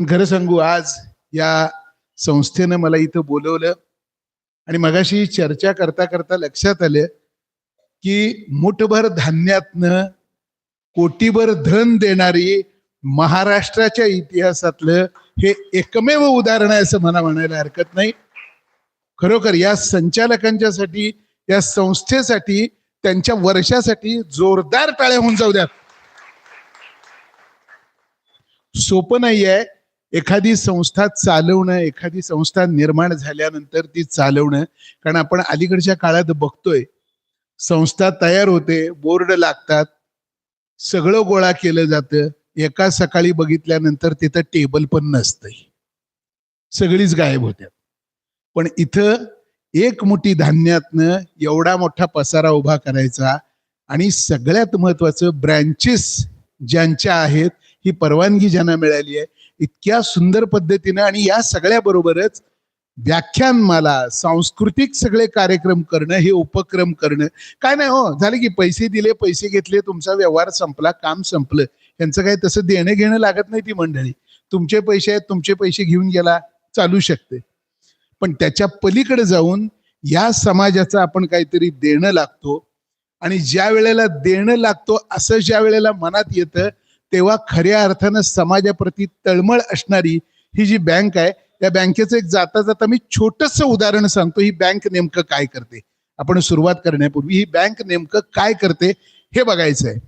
खरं सांगू आज या संस्थेनं मला इथं बोलवलं आणि मगाशी चर्चा करता करता लक्षात आलं की मुठभर धान्यातनं कोटीभर धन देणारी महाराष्ट्राच्या इतिहासातलं हे एकमेव उदाहरण आहे असं मला म्हणायला हरकत नाही. खरोखर या संचालकांच्यासाठी या संस्थेसाठी त्यांच्या वर्षासाठी जोरदार टाळ्या होऊन जाऊ द्यात. सोपं नाही आहे एखादी संस्था चालवणं एखादी संस्था निर्माण झाल्यानंतर ती चालवणं कारण आपण अलीकडच्या काळात बघतोय संस्था तयार होते बोर्ड लागतात सगळं गोळा केलं जातं एका सकाळी बघितल्यानंतर तिथं टेबल पण नसतंय. सगळीच गायब होत्या पण इथं एक मुठी धान्यातनं एवढा मोठा पसारा उभा करायचा आणि सगळ्यात महत्वाचं ब्रँचेस ज्यांच्या आहेत ही परवानगी ज्यांना मिळाली आहे इतक्या सुंदर पद्धतीनं आणि या सगळ्या बरोबरच व्याख्यानमाला सांस्कृतिक सगळे कार्यक्रम करणं हे उपक्रम करणं. काय नाही हो झालं की पैसे दिले पैसे घेतले तुमचा व्यवहार संपला काम संपलं. यांचं काय तसं देणं घेणं लागत नाही ती मंडळी. तुमचे पैसे आहेत तुमचे पैसे घेऊन गेला चालू शकते. पण त्याच्या पलीकडे जाऊन या समाजाचं आपण काहीतरी देणं लागतो. आणि ज्या वेळेला देणं लागतो असं ज्या वेळेला मनात येतं तेव्हा खऱ्या अर्थानं समाजाप्रती तळमळ असणारी ही जी बँक आहे त्या बँकेचं एक जाता जाता मी छोटस उदाहरण सांगतो ही बँक नेमकं काय करते? आपण सुरुवात करण्यापूर्वी ही बँक नेमकं काय करते हे बघायचं आहे.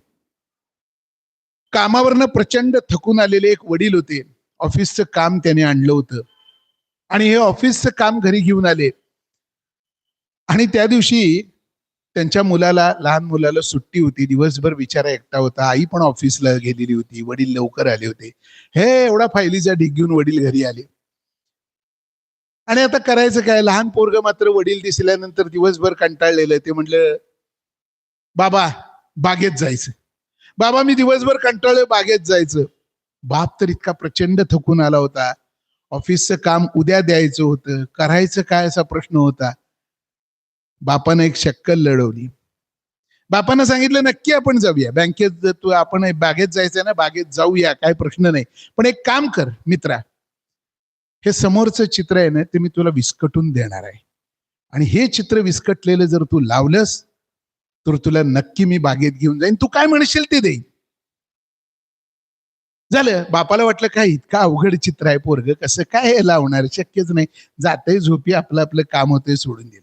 कामावरनं प्रचंड थकून आलेले एक वडील होते. ऑफिसचं काम त्याने आणलं होतं. आणि हे ऑफिसचं काम घरी घेऊन आले. आणि त्या दिवशी त्यांच्या मुलाला लहान मुलाला सुट्टी होती. दिवसभर बिचारा एकटा होता. आई पण ऑफिसला गेलेली होती. वडील लवकर आले होते. हे एवढा फायलीचा ढीक घेऊन वडील घरी आले. आणि आता करायचं काय? लहान पोरग मात्र वडील दिसल्यानंतर दिवसभर कंटाळलेलं ते म्हटलं बाबा बागेत जायचं. बाबा मी दिवसभर कंटाळलोय बागेत जायचं. बाप तर इतका प्रचंड थकून आला होता. ऑफिसचं काम उद्या द्यायचं होतं. करायचं काय असा प्रश्न होता. बापानं एक शक्कल लढवली. बापानं सांगितलं नक्की आपण जाऊया. बँकेत तू आपण बागेत जायचंय ना बागेत जाऊया काय प्रश्न नाही. पण एक काम कर मित्रा. हे समोरचं चित्र आहे ना ते मी तुला विस्कटून देणार आहे. आणि हे चित्र विस्कटलेलं जर तू लावलंस तर तुला नक्की मी बागेत घेऊन जाईन. तू काय म्हणशील ते देईन. झालं. बापाला वाटलं काय इतका अवघड चित्र आहे पोरग. कसं काय लावणार? शक्यच नाही. जाते झोपी आपलं आपलं काम होतंय सोडून दिलं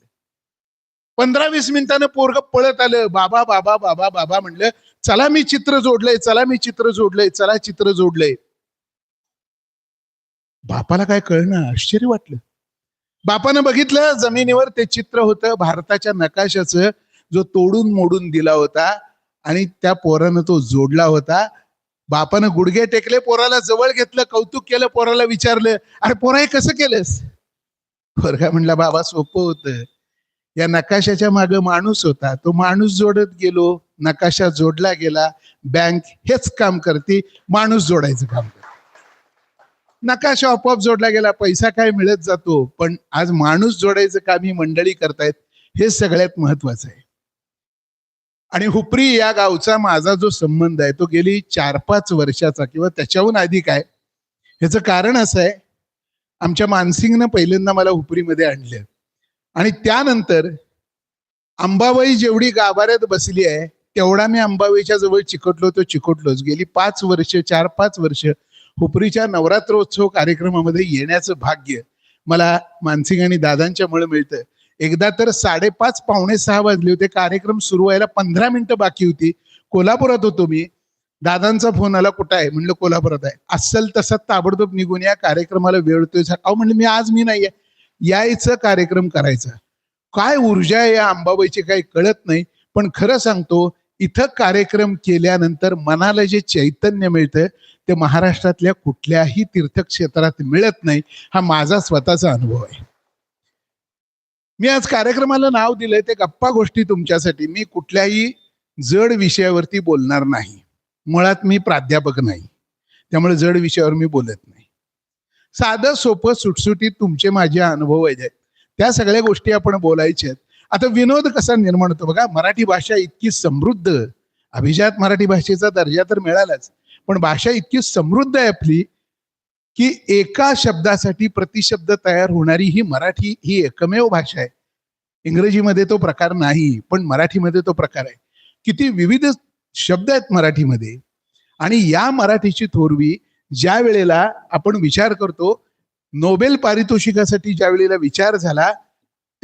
पंधरा वीस मिनिटानं पोरग पळत आलं. बाबा बाबा बाबा बाबा म्हणलं चला मी चित्र जोडलंय चला मी चित्र जोडलंय चला चित्र जोडलंय. बापाला काय कळणं आश्चर्य वाटलं. बापानं बघितलं जमिनीवर ते चित्र होतं भारताच्या नकाशाचं जो तोडून मोडून दिला होता आणि त्या पोरानं तो जोडला होता. बापानं गुडघे टेकले पोराला जवळ घेतलं कौतुक केलं पोराला विचारलं अरे पोरा हे कसं केलंस? पोरगा म्हणला बाबा सोपं होतं. या नकाशाच्या मागे माणूस होता. तो माणूस जोडत गेलो नकाशा जोडला गेला बँक हेच काम करते माणूस जोडायचं काम करते. नकाशा आपोआप जोडला गेला पैसा काय मिळत जातो पण आज माणूस जोडायचं काम ही मंडळी करतायत हे सगळ्यात महत्वाचं आहे. आणि हुपरी या गावचा माझा जो संबंध आहे तो गेली चार पाच वर्षाचा किंवा त्याच्याहून अधिक आहे ह्याचं कारण असं आहे आमच्या मानसिंगनं पहिल्यांदा मला हुपरीमध्ये आणलं. आणि त्यानंतर अंबाबाई जेवढी गाभाऱ्यात बसली आहे तेवढा मी अंबाबाईच्या जवळ चिकटलो तो चिकटलोच. गेली पाच वर्ष चार पाच वर्ष हुपरीच्या नवरात्रोत्सव कार्यक्रमामध्ये येण्याचं भाग्य मला मानसिंग आणि दादांच्यामुळे मिळतं. एकदा तर साडेपाच पावणे सहा वाजले होते. कार्यक्रम सुरू व्हायला पंधरा मिनिटं बाकी होती. कोल्हापुरात होतो मी. दादांचा फोन आला कुठं आहे? म्हणलं कोल्हापुरात आहे. अस्सल तसा ताबडतोब निघून या कार्यक्रमाला वेळ होतोय. अहो म्हणलं मी आज मी नाही यायचं कार्यक्रम करायचा. काय ऊर्जा आहे या अंबाबाईची काही कळत नाही पण खरं सांगतो इथं कार्यक्रम केल्यानंतर मनाला जे चैतन्य मिळतं ते महाराष्ट्रातल्या कुठल्याही तीर्थक्षेत्रात मिळत नाही हा माझा स्वतःचा अनुभव आहे. मी आज कार्यक्रमाला नाव दिलंय ते गप्पा गोष्टी तुमच्यासाठी. मी कुठल्याही जड विषयावरती बोलणार नाही. मुळात मी प्राध्यापक नाही. त्यामुळे जड विषयावर मी बोलत नाही. साधं सोपं सुटसुटीत तुमचे माझे अनुभव आहेत. त्या सगळ्या गोष्टी आपण बोलायच्या आता विनोद कसा निर्माण होतो बघा मराठी भाषा इतकी समृद्ध अभिजात मराठी भाषेचा दर्जा तर मिळालाच पण भाषा इतकी समृद्ध आहे आपली की एका शब्दासाठी प्रतिशब्द तयार होणारी ही मराठी ही एकमेव भाषा आहे. इंग्रजीमध्ये तो प्रकार नाही पण मराठीमध्ये तो प्रकार आहे. किती विविध शब्द आहेत मराठीमध्ये. आणि या मराठीची थोरवी ज्या वेळेला आपण विचार करतो नोबेल पारितोषिकासाठी ज्या वेळेला विचार झाला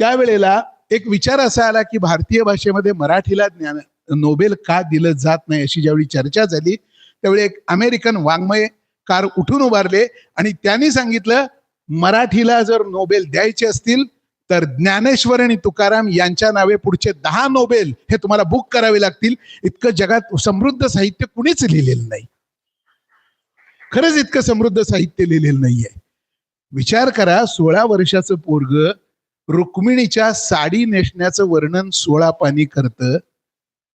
त्यावेळेला एक विचार असा आला की भारतीय भाषेमध्ये मराठीला ज्ञान नोबेल का दिलं जात नाही अशी ज्यावेळी चर्चा झाली त्यावेळी एक अमेरिकन वाङ्मयकार उठून उभारले आणि त्यांनी सांगितलं मराठीला जर नोबेल द्यायचे असतील तर ज्ञानेश्वर आणि तुकाराम यांच्या नावे पुढचे दहा नोबेल हे तुम्हाला बुक करावे लागतील. इतकं जगात समृद्ध साहित्य कुणीच लिहिलेलं नाही. खरंच इतकं समृद्ध साहित्य लिहिलेलं नाहीये. विचार करा सोळा वर्षाचं पोरग रुक्मिणीच्या साडी नेसण्याचं वर्णन सोळा पाणी करतं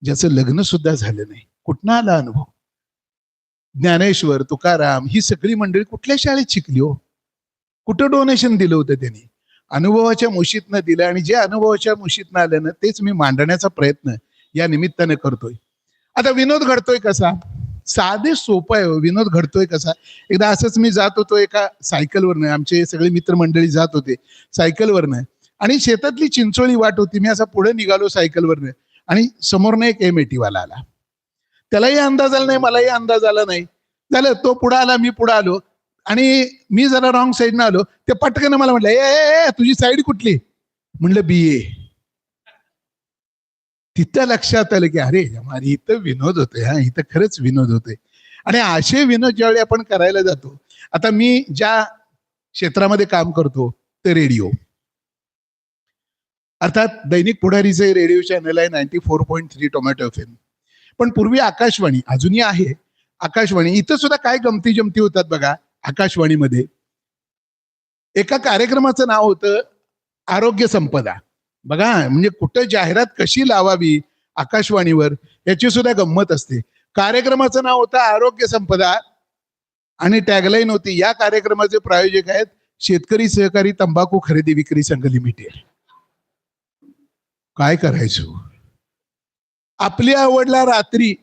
ज्याचं लग्न सुद्धा झालं नाही. कुठनं आला अनुभव? ज्ञानेश्वर तुकाराम ही सगळी मंडळी कुठल्या शाळेत शिकली हो? कुठं डोनेशन दिलं होतं त्यांनी? अनुभवाच्या मुशीतनं दिलं आणि जे अनुभवाच्या मुशीतनं आलं ना तेच मी मांडण्याचा प्रयत्न या निमित्ताने करतोय. आता विनोद घडतोय कसा? साधे सोपं आहे हो. विनोद घडतोय कसा? एकदा असंच मी जात होतो एका सायकलवरनं. आमचे सगळे मित्रमंडळी जात होते सायकलवरनं. आणि शेतातली चिंचोळी वाट होती. मी असा पुढे निघालो सायकलवरनं. आणि समोरनं एक एम एटीवाला आला. त्यालाही अंदाज आला नाही मलाही अंदाज आला नाही. झालं तो पुढे आला मी पुढे आलो. आणि मी जरा रॉंग साईडनं आलो. ते पटकन मला म्हटलं ए, ए, तुझी साईड कुठली? म्हणलं बी ए तिथं लक्षात आलं की अरे अरे इथं विनोद होतोय हा इथं खरंच विनोद होतोय. आणि असे विनोद ज्यावेळी आपण करायला जातो आता मी ज्या क्षेत्रामध्ये काम करतो ते रेडिओ. अर्थात दैनिक पुढारीचे रेडिओ चॅनल आहे ninety four point three tomato F M पण पूर्वी आकाशवाणी अजूनही आहे आकाशवाणी. इथं सुद्धा काय गमती जमती होतात बघा आकाशवाणीमध्ये. एका कार्यक्रमाचं नाव होतं आरोग्य संपदा. बघा म्हणजे कुठं जाहिरात कशी लावावी आकाशवाणीवर याची सुद्धा गंमत असते. कार्यक्रमाचं नाव होतं आरोग्य संपदा आणि टॅगलाईन होती या कार्यक्रमाचे प्रायोजक आहेत शेतकरी सहकारी तंबाखू खरेदी विक्री संघ लिमिटेड काय करायचो? आपली आवडला रात्री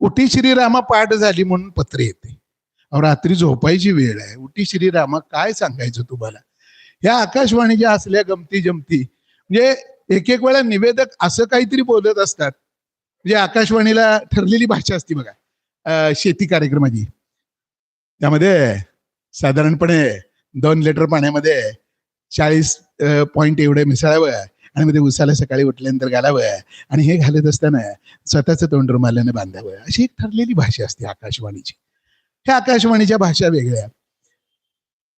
उठी श्रीरामा पाठ झाली म्हणून पत्र येते. रात्री झोपायची वेळ आहे. उठी श्रीरामा काय सांगायचं तुम्हाला? या आकाशवाणीच्या असल्या गमती जमती म्हणजे एक एक वेळा निवेदक असं काहीतरी बोलत असतात. म्हणजे आकाशवाणीला ठरलेली भाषा असते बघा. शेती कार्यक्रमाची. त्यामध्ये साधारणपणे दोन लिटर पाण्यामध्ये चाळीस पॉईंट एवढे मिसळावं आणि मध्ये उसाला सकाळी उठल्यानंतर घालावं आणि हे घालत असताना स्वतःचं तोंड रुमाल्याने बांधावं. अशी एक ठरलेली भाषा असते आकाशवाणीची. ह्या आकाशवाणीच्या भाषा वेगळ्या.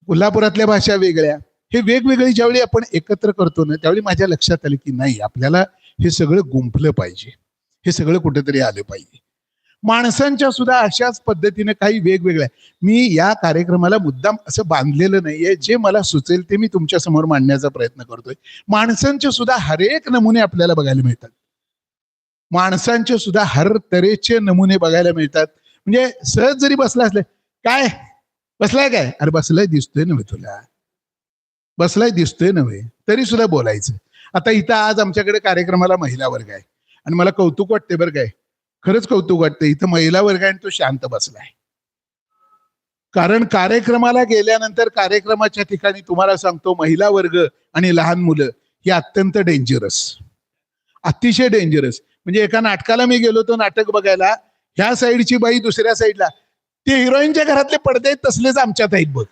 कोल्हापुरातल्या भाषा वेगळ्या. हे वेगवेगळी ज्यावेळी आपण एकत्र करतो ना त्यावेळी माझ्या लक्षात आलं की नाही आपल्याला हे सगळं गुंफलं पाहिजे. हे सगळं कुठेतरी आलं पाहिजे. माणसांच्या सुद्धा अशाच पद्धतीने काही वेगवेगळ्या. मी या कार्यक्रमाला मुद्दाम असं बांधलेलं नाहीये. जे मला सुचेल ते मी तुमच्यासमोर मांडण्याचा प्रयत्न करतोय. माणसांचे सुद्धा हरेक नमुने आपल्याला बघायला मिळतात. माणसांचे सुद्धा हर तऱ्हेचे नमुने बघायला मिळतात. म्हणजे सहज जरी बसला असले काय? बसलाय काय? अरे बसलाय दिसतोय नव्हे तुला. बसलाय दिसतोय नव्हे तरी सुद्धा बोलायचं. आता इथं आज आमच्याकडे कार्यक्रमाला महिला वर्ग आहे. आणि मला कौतुक वाटते बरं काय. खरंच कौतुक वाटतं इथं महिला वर्ग आहे आणि तो शांत बसलाय. कारण कार्यक्रमाला गेल्यानंतर कार्यक्रमाच्या ठिकाणी तुम्हाला सांगतो महिला वर्ग आणि लहान मुलं ही अत्यंत डेंजरस अतिशय डेंजरस म्हणजे एका नाटकाला मी गेलो तो नाटक बघायला. ह्या साईडची बाई दुसऱ्या साईडला. ते हिरोईनच्या घरातले पडदे आहेत तसलेच आमच्यात आहेत बघ.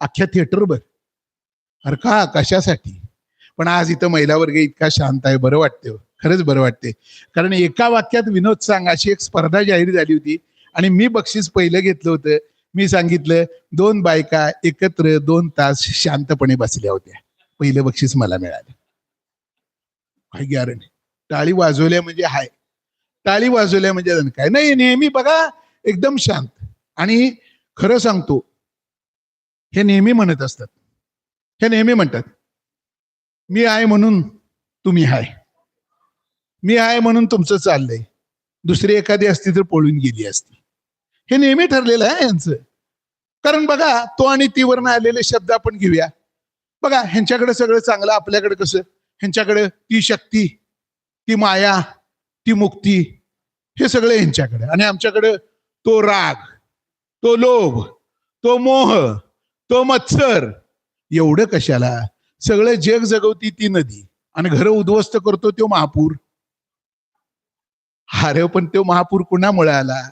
अख्ख्या थिएटरवर अरे का? कशासाठी? पण आज इथं महिला वर्ग इतका शांत आहे बरं वाटतं हो. खरंच बरं वाटते कारण एका वाक्यात विनोद सांग अशी एक स्पर्धा जाहीर झाली होती आणि मी बक्षीस पहिलं घेतलं होतं. मी सांगितलं दोन बायका एकत्र दोन तास शांतपणे बसल्या होत्या. पहिलं बक्षीस मला मिळालं. काय गॅरंटी टाळी वाजवल्या म्हणजे हाय. टाळी वाजवल्या म्हणजे काय? नाही नेहमी बघा एकदम शांत. आणि खरं सांगतो हे नेहमी म्हणत असतात. हे नेहमी म्हणतात मी आहे म्हणून तुम्ही हाय. मी आहे म्हणून तुमचं चाललंय. दुसरी एखादी असती तर पळून गेली असती. हे नेहमी ठरलेलं आहे यांचं. कारण बघा तो आणि तीवरनं आलेले शब्द आपण घेऊया. बघा ह्यांच्याकडे सगळं चांगलं आपल्याकडे कसं? ह्यांच्याकडे ती शक्ती ती माया ती मुक्ती हे सगळं ह्यांच्याकडे. आणि आमच्याकडे तो राग तो लोभ तो मोह तो मत्सर एवढं कशाला? सगळं जग जगवती ती नदी. आणि घर उद्ध्वस्त करतो तो महापूर. अरे पण तो महापूर कुणामुळे आला?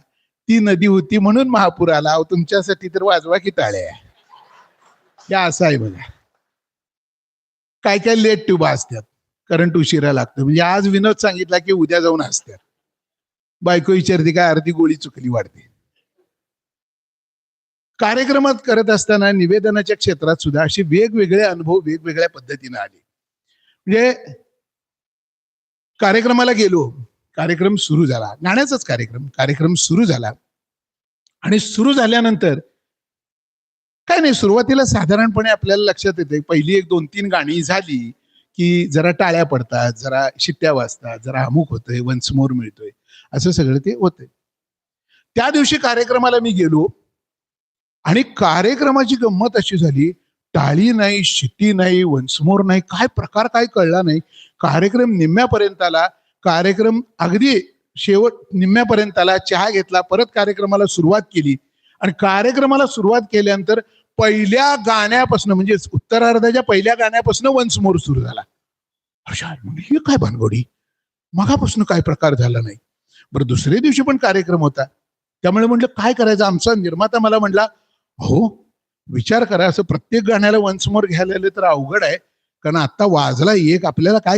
ती नदी होती म्हणून महापूर आला. तुमच्यासाठी तर वाजवा की टाळ्या. या असं आहे बघा. काय काय लेट ट्यूबा असतात. करंट उशिरा लागतो. म्हणजे आज विनोद सांगितला की उद्या जाऊन असतात. बायको विचारते काय अर्धी गोळी चुकली? वाढते. कार्यक्रमात करत असताना निवेदनाच्या क्षेत्रात सुद्धा असे वेगवेगळे अनुभव वेगवेगळ्या पद्धतीने आले. म्हणजे कार्यक्रमाला गेलो कार्यक्रम सुरू झाला. गाण्याचाच कार्यक्रम कार्यक्रम सुरू झाला. आणि सुरू झाल्यानंतर काय नाही सुरुवातीला साधारणपणे आपल्याला लक्षात येते पहिली एक दोन तीन गाणी झाली की जरा टाळ्या पडतात जरा शिट्ट्या वाजतात जरा अमुक होतोय वंसमोर मिळतोय. असं सगळं ते होतंय. त्या दिवशी कार्यक्रमाला मी गेलो. आणि कार्यक्रमाची गंमत अशी झाली टाळी नाही शिती नाही वंसमोर नाही काय प्रकार काय कळला नाही. कार्यक्रम निम्म्यापर्यंत आला. कार्यक्रम अगदी शेवट निम्म्यापर्यंत आला. चहा घेतला परत कार्यक्रमाला सुरुवात केली. आणि कार्यक्रमाला सुरुवात केल्यानंतर पहिल्या गाण्यापासून म्हणजे उत्तरार्धाच्या पहिल्या गाण्यापासून वंसमोर सुरू झाला. हर्षाल हे काय भानगडी? मगापासून काय प्रकार झाला नाही? बरं दुसऱ्या दिवशी पण कार्यक्रम होता. त्यामुळे म्हटलं काय करायचं? आमचा निर्माता मला म्हटला हो विचार करा. असं प्रत्येक गाण्याला वंसमोर घ्यायला तर अवघड आहे. कारण आता वाजला एक आपल्याला काय